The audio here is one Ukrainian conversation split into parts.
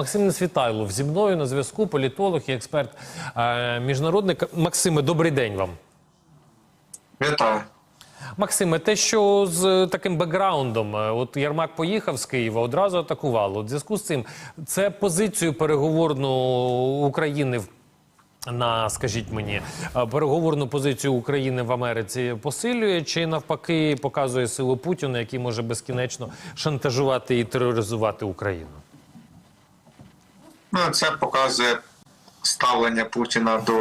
Максим Несвітайлов зі мною на зв'язку, політолог і експерт е, міжнародник. Максиме, добрий день вам. Вітаю. Максиме, те, що з таким бекграундом, е, от Ярмак поїхав з Києва, одразу атакували. От зв'язку з цим це позицію переговорну України на, скажіть мені, е, переговорну позицію України в Америці посилює чи навпаки показує силу Путіна, який може безкінечно шантажувати і тероризувати Україну? Ну, це показує ставлення Путіна до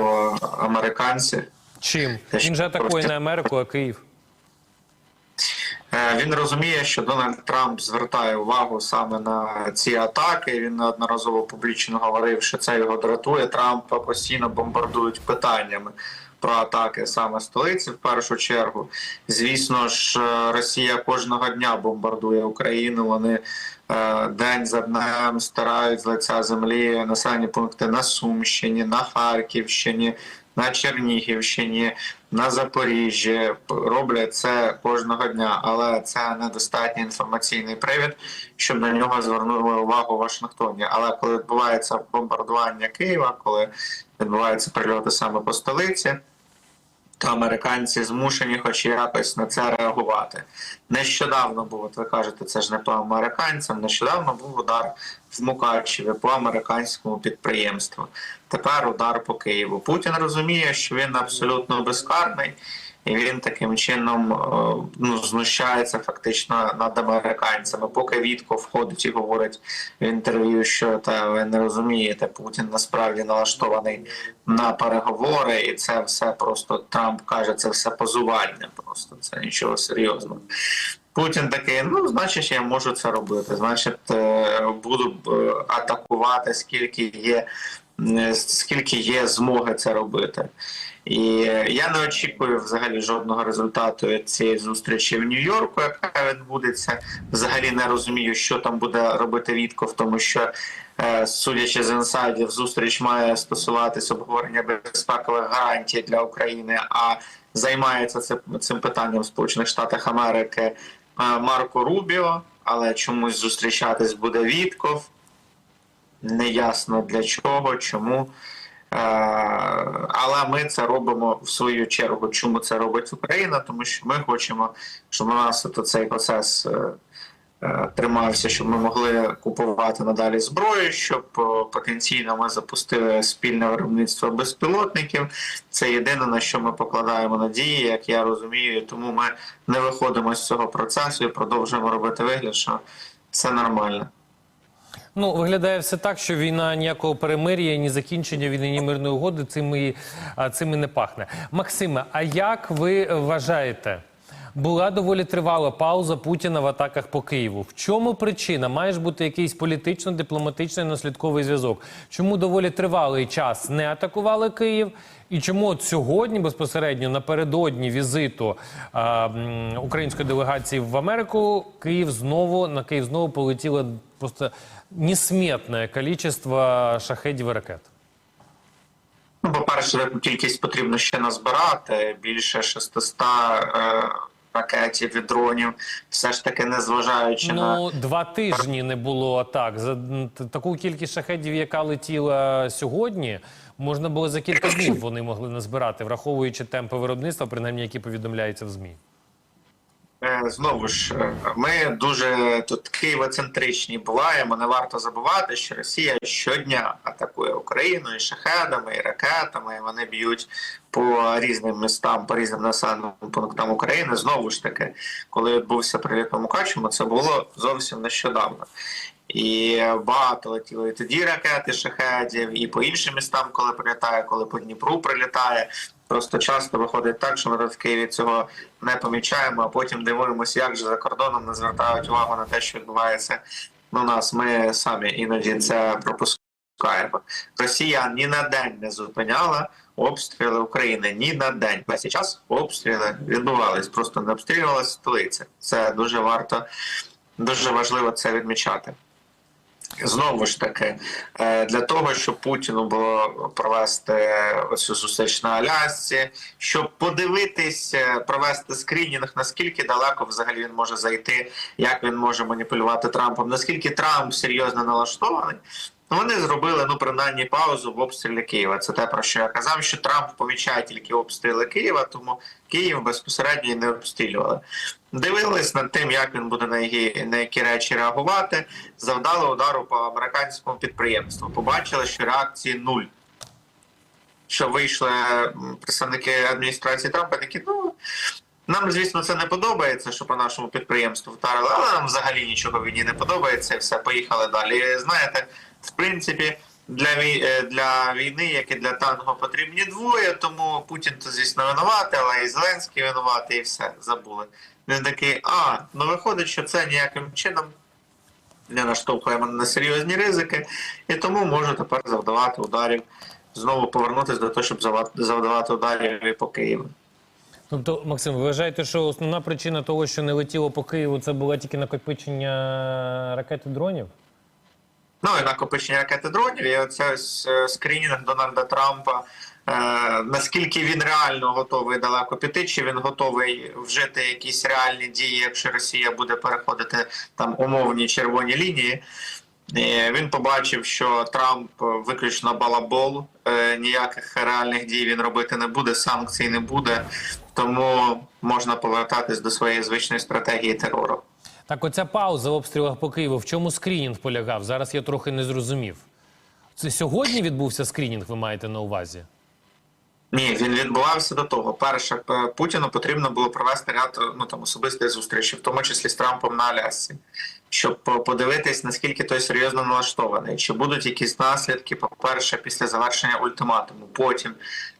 американців. Чим він же атакує не Америку, а Київ? Е, Він розуміє, що Дональд Трамп звертає увагу саме на ці атаки. Він неодноразово публічно говорив, що це його дратує. Трампа постійно бомбардують питаннями про атаки саме столиці в першу чергу. Звісно ж, е, Росія кожного дня бомбардує Україну. Вони е, день за днем стирають з лиця землі населені пункти на Сумщині, на Харківщині. На Чернігівщині, на Запоріжжі роблять це кожного дня, але це недостатній інформаційний привід, щоб на нього звернули увагу Вашингтоні. Але коли відбувається бомбардування Києва, коли відбуваються прильоти саме по столиці, то американці змушені, хоч якось на це реагувати. Нещодавно був, от ви кажете, це ж не по американцям. Нещодавно був удар в Мукачеві по американському підприємству. Тепер удар по Києву. Путін розуміє, що він абсолютно безкарний. І він таким чином е, ну, знущається фактично над американцями. Поки Вітко входить і говорить в інтерв'ю, що та ви не розумієте, Путін насправді налаштований на переговори, і це все просто Трамп каже, це все позування. Просто це нічого серйозного. Путін такий, ну значить, я можу це робити. Значить, е, буду е, атакувати, скільки є, скільки є змоги це робити. І я не очікую взагалі жодного результату цієї зустрічі в Нью-Йорку, яка відбудеться. Взагалі не розумію, що там буде робити Вітков, тому що, е, судячи з інсайдів, зустріч має стосуватись обговорення безпекових гарантій для України. А займається цим, цим питанням в Сполучених Штатах Америки е, Марко Рубіо, але чомусь зустрічатись буде Вітков. Неясно для чого, чому. Е, Але ми це робимо в свою чергу. Чому це робить Україна? Тому що ми хочемо, щоб у нас цей процес е, е, тримався, щоб ми могли купувати надалі зброю, щоб потенційно ми запустили спільне виробництво безпілотників. Це єдине на що ми покладаємо надії, як я розумію. Тому ми не виходимо з цього процесу і продовжуємо робити вигляд, що це нормально. Ну, виглядає все так, що війна ніякого перемир'я, ні закінчення війни, ні мирної угоди цим і, цим і не пахне. Максиме, а як ви вважаєте? Була доволі тривала пауза Путіна в атаках по Києву. В чому причина? Має ж бути якийсь політично-дипломатичний наслідковий зв'язок. Чому доволі тривалий час не атакували Київ? І чому от сьогодні безпосередньо напередодні візиту а, української делегації в Америку Київ знову на Київ знову полетіло просто несметне кількість шахедів і ракет? Ну, по-перше, таку кількість потрібно ще назбирати. Більше 600 е, ракетів і дронів. Все ж таки, незважаючи на Ну, два тижні не було атак. За таку кількість шахедів, яка летіла сьогодні, можна було за кілька днів вони могли назбирати, враховуючи темпи виробництва, принаймні які повідомляються в ЗМІ. Е, Знову ж, е, ми дуже тут києвоцентричні буваємо. Не варто забувати, що Росія щодня атакує Україну і шахедами, і ракетами. і Вони б'ють по різним містам, по різним населеним пунктам України. Знову ж таки, коли відбувся приліт по Мукачеву, це було зовсім нещодавно. І багато летіли і тоді ракети шахедів, і по іншим містам, коли прилітає, коли по Дніпру прилітає. Просто часто виходить так, що ми в Києві цього не помічаємо, а потім дивуємося, як же за кордоном не звертають увагу на те, що відбувається у нас. Ми самі іноді це пропускаємо. Росія ні на день не зупиняла обстріли України. Ні на день. Весь час обстріли відбувались, просто не обстрілювалася столиця. Це дуже варто, дуже важливо це відмічати. Знову ж таки, е, для того, щоб Путіну було провести оцю зустріч на Алясці, щоб подивитись, провести скринінг, наскільки далеко взагалі він може зайти, як він може маніпулювати Трампом, наскільки Трамп серйозно налаштований. Ну, вони зробили ну принаймні паузу в обстрілі Києва. Це те про що я казав, що Трамп помічає тільки обстріли Києва, тому Київ безпосередньо не обстрілювали. Дивились над тим, як він буде на які, на які речі реагувати. Завдали удару по американському підприємству. Побачили, що реакції нуль. Що вийшли представники адміністрації Трампа, такі ну. Нам, звісно, це не подобається, що по нашому підприємству вдарили, але нам взагалі нічого війні не подобається, і все, поїхали далі. І, знаєте, в принципі, для, е, для війни, як і для танго, потрібні двоє, тому Путін то, звісно, винуватий, але і Зеленський винуватий, і все, забули. Він такий, а, ну виходить, що це ніяким чином не наштовхує мене на серйозні ризики, і тому можу тепер завдавати ударів, знову повернутися до того, щоб завдавати ударів і по Києву. Тобто, Максим, ви вважаєте, що основна причина того, що не летіло по Києву, це було тільки накопичення ракет і дронів? Ну і накопичення ракети дронів, і оце е, скринінг Дональда Трампа. Е, наскільки він реально готовий далеко піти, чи він готовий вжити якісь реальні дії, якщо Росія буде переходити там умовні червоні лінії. І він побачив, що Трамп виключно балабол, е, ніяких реальних дій він робити не буде, санкцій не буде, тому можна повертатись до своєї звичної стратегії терору. Так, оця пауза в обстрілах по Києву, в чому скринінг полягав? Зараз я трохи не зрозумів. Це сьогодні відбувся скринінг, ви маєте на увазі? Ні, він відбувався до того. Перше, Путіну потрібно було провести ряд ну там особистих зустрічей, в тому числі з Трампом на Алясці, щоб подивитись, наскільки той серйозно налаштований, чи будуть якісь наслідки, по-перше, після завершення ультиматуму. Потім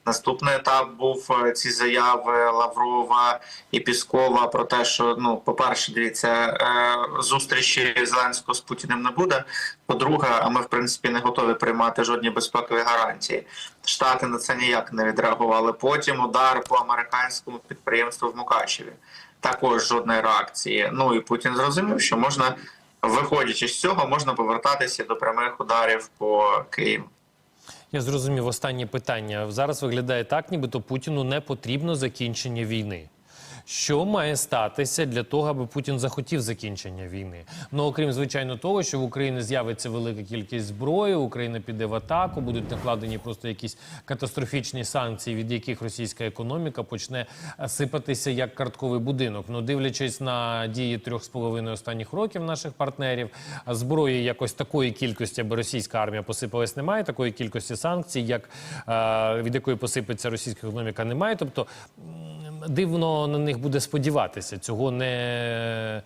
наступний етап був е, ці заяви Лаврова і Піскова про те, що ну, по-перше, дивіться, е, зустрічі Зеленського з Путіним не буде. По-друге, а ми в принципі не готові приймати жодні безпекові гарантії. Штати на це ніяк не відреагували. Потім удар по американському підприємству в Мукачеві. Також жодної реакції. Ну і Путін зрозумів, що можна, виходячи з цього, можна повертатися до прямих ударів по Києву. Я зрозумів останнє питання. Зараз виглядає так, нібито Путіну не потрібно закінчення війни. Що має статися для того, аби Путін захотів закінчення війни? Ну окрім звичайно того, що в Україні з'явиться велика кількість зброї, Україна піде в атаку, будуть накладені просто якісь катастрофічні санкції, від яких російська економіка почне е, сипатися як картковий будинок. Ну дивлячись на дії трьох з половиною останніх років наших партнерів, зброї якось такої кількості, аби російська армія посипалась, немає такої кількості санкцій, як е, від якої посипеться російська економіка, немає. Тобто дивно на них буде сподіватися. Цього не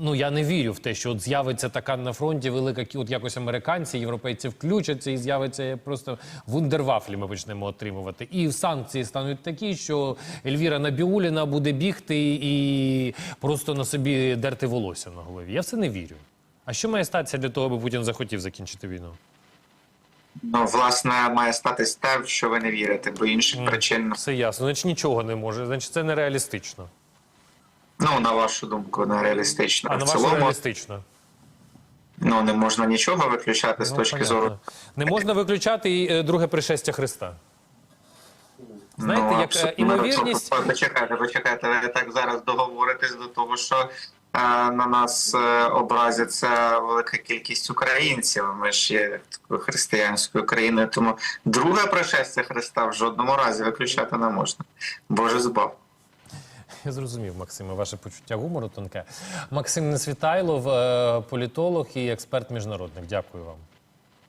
ну я не вірю в те, що от з'явиться така на фронті велика от якось американці, європейці включаться і з'явиться просто вундервафлі. Ми почнемо отримувати. І санкції стануть такі, що Ельвіра Набіуліна буде бігти і просто на собі дерти волосся на голові. Я в це не вірю. А що має статися для того, аби Путін захотів закінчити війну? Ну, власне, має статись те, в що ви не вірите, бо інших причин, Все ясно. Значить нічого не може. Значить, це нереалістично. ну на вашу думку, нереалістично. А в на вашу цілому, реалістично. ну не можна нічого виключати з Ну, точки понятно. зору. Не можна виключати і е, друге пришестя Христа. Знаєте, ну, як, е, абсолютно. імовірність- Ну, Почекайте, почекайте, ви так зараз договоритесь до того, що на нас образяться образиться велика кількість українців. Ми ж є такою християнською країною, тому друге пришестя Христа в жодному разі виключати не можна. Боже збав. Я зрозумів, Максиме, ваше почуття гумору тонке. Максим Несвітайлов, е, політолог і експерт міжнародник. Дякую вам.